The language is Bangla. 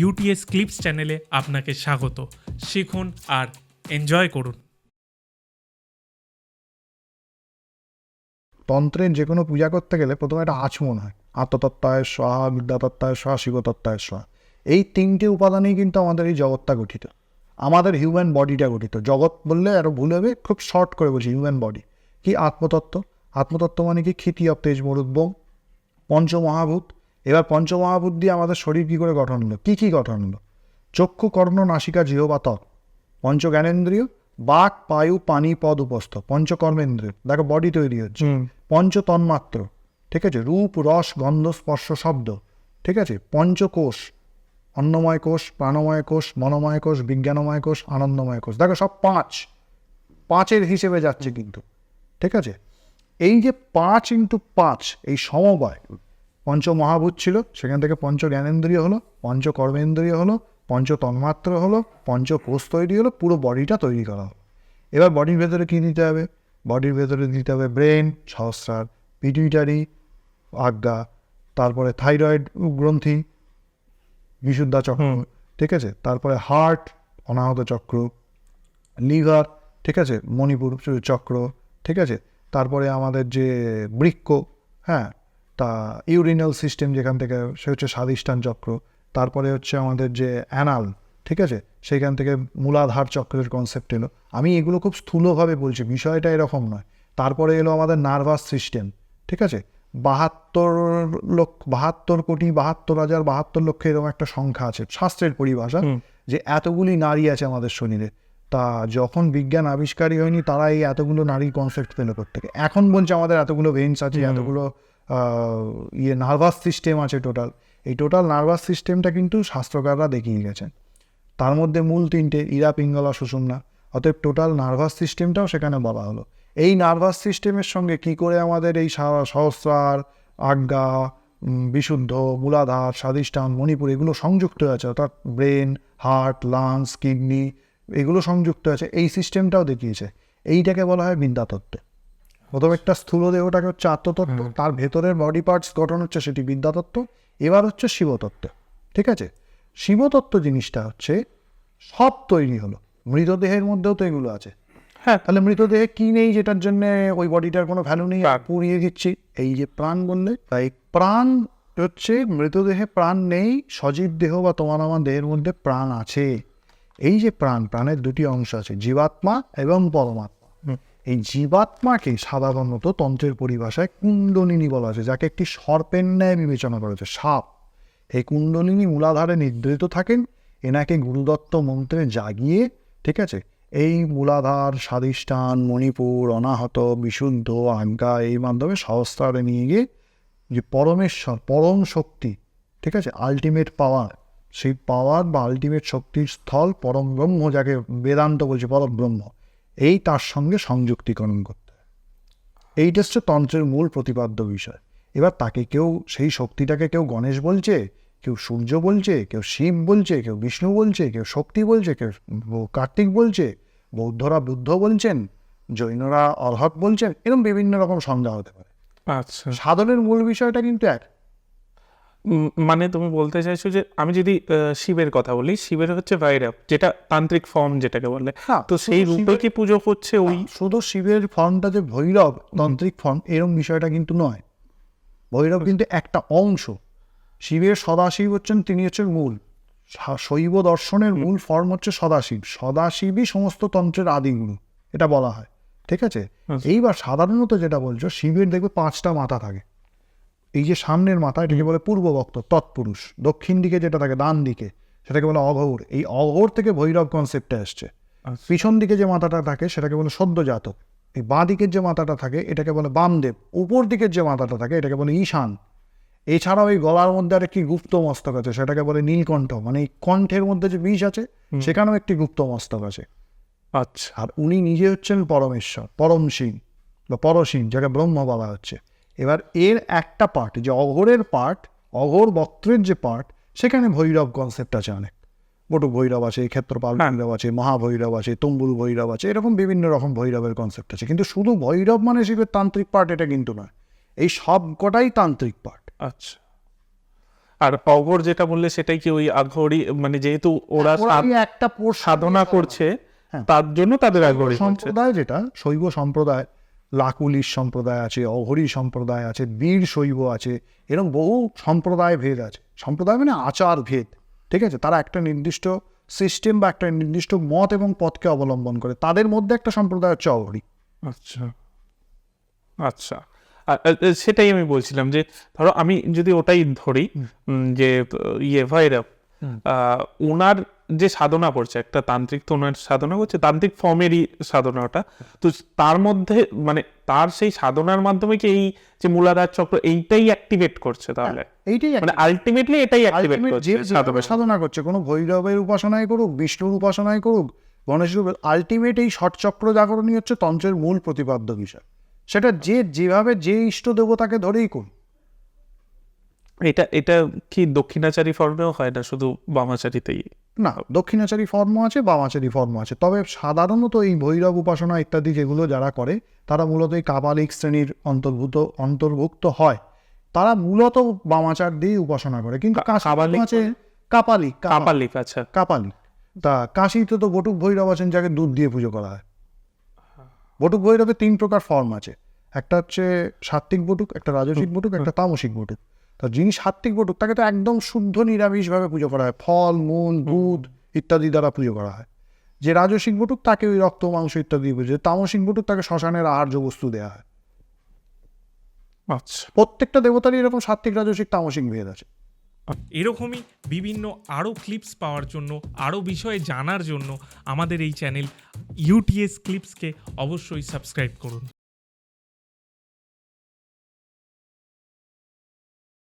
ইউটিএস ক্লিপস চ্যানেলে আপনাকে স্বাগত। শিখুন আর এনজয় করুন। তন্ত্রের যে কোনো পূজা করতে গেলে প্রথমে একটা আচমন হয়। আত্মতত্ত্বায় স্বাহা বিদ্যাতত্ত্বায় স্বাহা শিবতত্ত্বায় স্বাহা এই তিনটে উপাদানেই কিন্তু আমাদের এই জগৎটা গঠিত। আমাদের হিউম্যান বডিটা গঠিত। জগৎ বললে আরও ভুল হবে, খুব শর্ট করে বলছি হিউম্যান বডি কি আত্মতত্ত্ব? আত্মতত্ত্ব মানে কি? ক্ষিতি অব তেজ মরুদ্ব পঞ্চমহাভূত। এবার পঞ্চমহাবুদ্ধি আমাদের শরীর কী করে গঠন হলো? কী কী গঠন হলো? চক্ষু কর্ণ নাসিকা জিহবা ত্বক। পঞ্চ জ্ঞানেন্দ্রিয় বাক পায়ু পানি পদ উপস্থ। পঞ্চকর্মেন্দ্রিয়। দেখো বডি তৈরি হচ্ছে। পঞ্চ তন্মাত্র ঠিক আছে? রূপ রস গন্ধ স্পর্শ শব্দ। ঠিক আছে? পঞ্চকোষ। অন্নময় কোষ প্রাণময় কোষ মনোময় কোষ বিজ্ঞানময় কোষ আনন্দময় কোষ। দেখো সব পাঁচ। পাঁচের হিসেবে যাচ্ছে কিন্তু। ঠিক আছে? এই যে পাঁচ ইন্টু পাঁচ এই সমবায় পঞ্চ মহাভূত ছিল সেখান থেকে পঞ্চ জ্ঞানেন্দ্রিয় হলো পঞ্চ কর্মেন্দ্রিয় হলো পঞ্চ তন্মাত্র হলো পঞ্চ কোষ তৈরি হলো পুরো বডিটা তৈরি করা হলো। এবার বডির ভেতরে কী নিতে হবে? বডির ভেতরে দিতে হবে ব্রেন সহস্রার পিটুইটারি আজ্ঞা তারপরে থাইরয়েড গ্রন্থি বিশুদ্ধা চক্র ঠিক আছে? তারপরে হার্ট অনাহত চক্র লিভার ঠিক আছে? মণিপুর চক্র ঠিক আছে? তারপরে আমাদের যে বৃক্ক হ্যাঁ? তা ইউরিনাল সিস্টেম যেখান থেকে সে হচ্ছে স্বাদিষ্ঠান চক্র। তারপরে হচ্ছে আমাদের যে অ্যানাল ঠিক আছে? সেইখান থেকে মূলাধার চক্রের কনসেপ্ট এলো। আমি এগুলো খুব স্থূলভাবে বলছি বিষয়টা এরকম নয়। তারপরে এলো আমাদের নার্ভাস সিস্টেম ঠিক আছে? বাহাত্তর লক্ষ বাহাত্তর কোটি বাহাত্তর হাজার বাহাত্তর লক্ষ এরকম একটা সংখ্যা আছে শাস্ত্রের পরিভাষা যে এতগুলি নারী আছে আমাদের শরীরে। তা যখন বিজ্ঞান আবিষ্কারই হয়নি তারা এই এতগুলো নারীর কনসেপ্ট পেল থেকে এখন বলছে আমাদের এতগুলো ভেন্স আছে এতগুলো ইয়ে নার্ভাস সিস্টেম আছে টোটাল এই টোটাল নার্ভাস সিস্টেমটা কিন্তু শাস্ত্রকাররা দেখিয়ে গেছেন। তার মধ্যে মূল তিনটে, ইরা, পিঙ্গলা, সুষুম্না। অতএব টোটাল নার্ভাস সিস্টেমটাও সেখানে বলা হলো। এই নার্ভাস সিস্টেমের সঙ্গে কি করে আমাদের এই সহস্রার, আজ্ঞা বিশুদ্ধ, মূলাধার স্বাদিষ্ঠান মণিপুর এগুলো সংযুক্ত আছে, অর্থাৎ ব্রেন হার্ট লাংস কিডনি এগুলো সংযুক্ত আছে, এই সিস্টেমটাও দেখিয়েছে। এইটাকে বলা হয় বিদ্যাতত্ত্ব। প্রথম একটা স্থূল দেহটাকে হচ্ছে আত্মতত্ত্ব। তার ভেতরের বডি পার্টস গঠন হচ্ছে সেটি বিদ্যাতত্ত্ব। এবার হচ্ছে শিবতত্ত্ব ঠিক আছে? শিবতত্ত্ব জিনিসটা হচ্ছে সব তৈরি হলো। মৃতদেহের মধ্যেও তো এগুলো আছে। হ্যাঁ। তাহলে মৃতদেহে কি নেই যেটার জন্য ওই বডিটার কোনো ভ্যালু নেই? পুড়িয়ে দিচ্ছি। এই যে প্রাণ বললে তাই প্রাণ হচ্ছে মৃতদেহে প্রাণ নেই সজীব দেহ বা তোমার আমার দেহের মধ্যে প্রাণ আছে। এই যে প্রাণ প্রাণের দুটি অংশ আছে জীবাত্মা এবং পরমাত্মা। এই জীবাত্মাকে সাধারণত তন্ত্রের পরিভাষায় কুণ্ডলিনী বলা আছে যাকে একটি সর্পের ন্যায় বিবেচনা করা হয়েছে, সাপ। এই কুণ্ডলিনী মূলাধারে নিদ্রিত থাকেন, এনাকে গুরুদত্ত মন্ত্রে জাগিয়ে, ঠিক আছে? এই মূলাধার স্বাদিষ্ঠান মণিপুর, অনাহত, বিশুদ্ধ, আজ্ঞা, এই মাধ্যমে সহস্রারে নিয়ে গিয়ে যে পরমেশ্বর, পরম শক্তি, ঠিক আছে? আলটিমেট পাওয়ার সেই পাওয়ার বা আলটিমেট শক্তির স্থল পরম ব্রহ্ম, যাকে বেদান্ত বলছে, পরম ব্রহ্ম। এই তার সঙ্গে সংযুক্তিকরণ করতে হয়। এইটা হচ্ছে তন্ত্রের মূল প্রতিপাদ্য বিষয়। এবার তাকে কেউ সেই শক্তিটাকে কেউ গণেশ বলছে কেউ সূর্য বলছে কেউ শিব বলছে কেউ বিষ্ণু বলছে কেউ শক্তি বলছে কেউ কার্তিক বলছে বৌদ্ধরা বুদ্ধ বলছেন জৈনরা অর্হত বলছেন এরকম বিভিন্ন রকম সংজ্ঞা হতে পারে। আচ্ছা। সাধনের মূল বিষয়টা কিন্তু এক। মানে তুমি বলতে চাইছো যে আমি যদি শিবের কথা বলি শিবের হচ্ছে ভৈরব যেটা তান্ত্রিক ফর্ম যেটাকে বলে। হ্যাঁ, তো সেই রূপে কি পুজো করছে ওই? শুধু শিবের ফর্মটা যে ভৈরব তান্ত্রিক ফর্ম এরকম বিষয়টা কিন্তু নয়। ভৈরব কিন্তু একটা অংশ। শিবের সদাশিব হচ্ছেন তিনি হচ্ছেন মূল। শৈব দর্শনের মূল ফর্ম হচ্ছে সদাশিব। সদাশিবই সমস্ত তন্ত্রের আদিগুরু এটা বলা হয়। ঠিক আছে? আচ্ছা। এইবার সাধারণত যেটা বলছো শিবের দেখবে পাঁচটা মাথা থাকে। এই যে সামনের মাথা এটাকে বলে পূর্ববক্ত তৎপুরুষ দক্ষিণ দিকে যেটা থাকে ডান দিকে সেটাকে বলে অঘৌর এই অঘৌর থেকে ভৈরব কনসেপ্টটা আসছে আচ্ছা। পিছন দিকে যে মাথাটা থাকে সেটাকে বলে সদ্যজাতক এই বাঁ দিকের যে মাথাটা থাকে এটাকে বলে বামদেব উপর দিকের যে মাথাটা থাকে এটাকে বলে ঈশান। এছাড়াও এই গলার মধ্যে আরেকটি গুপ্ত মস্তক আছে সেটাকে বলে নীলকণ্ঠ মানে এই কণ্ঠের মধ্যে যে বিষ আছে সেখানেও একটি গুপ্ত মস্তক আছে। আচ্ছা। আর উনি নিজে হচ্ছেন পরমেশ্বর পরম শিব বা পরশিব যাকে ব্রহ্ম বলা হচ্ছে। এবার এর একটা পার্ট যে অঘোরের পার্ট অঘোর বক্ত্রের যে পার্ট সেখানে ভৈরব কনসেপ্ট আছে অনেক বটু ভৈরব আছে ক্ষেত্রপাল হ্যাঁ। ভৈরব আছে মহাভৈরব আছে তম্বুল ভৈরব আছে এরকম বিভিন্ন রকম ভৈরবের কনসেপ্ট আছে। কিন্তু শুধু ভৈরব মানে শিবের তান্ত্রিক পার্ট এটা কিন্তু নয়। এই সব কটাই তান্ত্রিক পার্ট আচ্ছা। আর অঘর যেটা বললে সেটাই কি ওই আঘরি মানে যেহেতু ওরা একটা সাধনা করছে হ্যাঁ। তার জন্য তাদের করছে সম্প্রদায় যেটা শৈব সম্প্রদায় লাকুলিশ সম্প্রদায় আছে অঘরী সম্প্রদায় আছে বীর শৈব আছে এরকম বহু সম্প্রদায় ভেদ আছে। সম্প্রদায় মানে আচার ভেদ ঠিক আছে? তারা একটা নির্দিষ্ট সিস্টেম বা একটা নির্দিষ্ট মত এবং পথকে অবলম্বন করে। তাদের মধ্যে একটা সম্প্রদায় হচ্ছে অঘরী। আচ্ছা। আচ্ছা। সেটাই আমি বলছিলাম যে ধরো আমি যদি ওটাই ধরি যে ইয়ে আহ, ওনার যে সাধনা করছে একটা তান্ত্রিক তো ওনার সাধনা করছে তান্ত্রিক ফর্মেরই সাধনা ওটা। তো তার মধ্যে মানে তার সেই সাধনার মাধ্যমে কি এই যে মূলাধার চক্র এইটাই অ্যাক্টিভেট করছে তাহলে? এইটাই মানে আলটিমেটলি এটাই অ্যাক্টিভেট করছে সাধনা করছে কোনো ভৈরবের উপাসনায় করুক বিষ্ণুর উপাসনায় করুক গণেশের আলটিমেট এই ষটচক্র জাগরণই হচ্ছে তন্ত্রের মূল প্রতিপাদ্য বিষয়। সেটা যে যেভাবে যে ইষ্ট দেবতাকে ধরেই করুক। এটা এটা কি দক্ষিণাচারী ফর্মেও হয় না শুধু বামাচারীতেই? না দক্ষিণাচারী ফর্ম আছে বামাচারী ফর্ম আছে। তবে সাধারণত এই ভৈরব উপাসনা ইত্যাদি যেগুলো যারা করে তারা মূলত এই কাবালিক শ্রেণির অন্তর্ভূত অন্তর্ভুক্ত হয়। তারা মূলত বামাচার দিয়ে উপাসনা করে। কিন্তু কা- কাশি কাপালিক আছে কাপালিক কাপালিক আচ্ছা। কাপালিক। তা কাশিতে তো বটুক ভৈরব আছেন যাকে দুধ দিয়ে পুজো করা হয়। বটুক ভৈরবের তিন প্রকার ফর্ম আছে। একটা হচ্ছে সাত্বিক বটুক একটা রাজসিক বটুক একটা তামসিক বটুক। তা যিনি সাত্বিক বটুক তাকে তো একদম শুদ্ধ নিরামিষভাবে পুজো করা হয়। ফল মূল দুধ ইত্যাদি দ্বারা পুজো করা হয়। যে রাজসিক বটুক তাকে ওই রক্ত মাংস ইত্যাদি পুজো তামসিক বটুক তাকে শ্মশানের আহার্য বস্তু দেওয়া হয়। আচ্ছা। প্রত্যেকটা দেবতারই এরকম সাত্বিক রাজসিক তামসিক ভেদ আছে। এরকমই বিভিন্ন আরও ক্লিপস পাওয়ার জন্য আরও বিষয়ে জানার জন্য আমাদের এই চ্যানেল ইউটিএস ক্লিপসকে অবশ্যই সাবস্ক্রাইব করুন।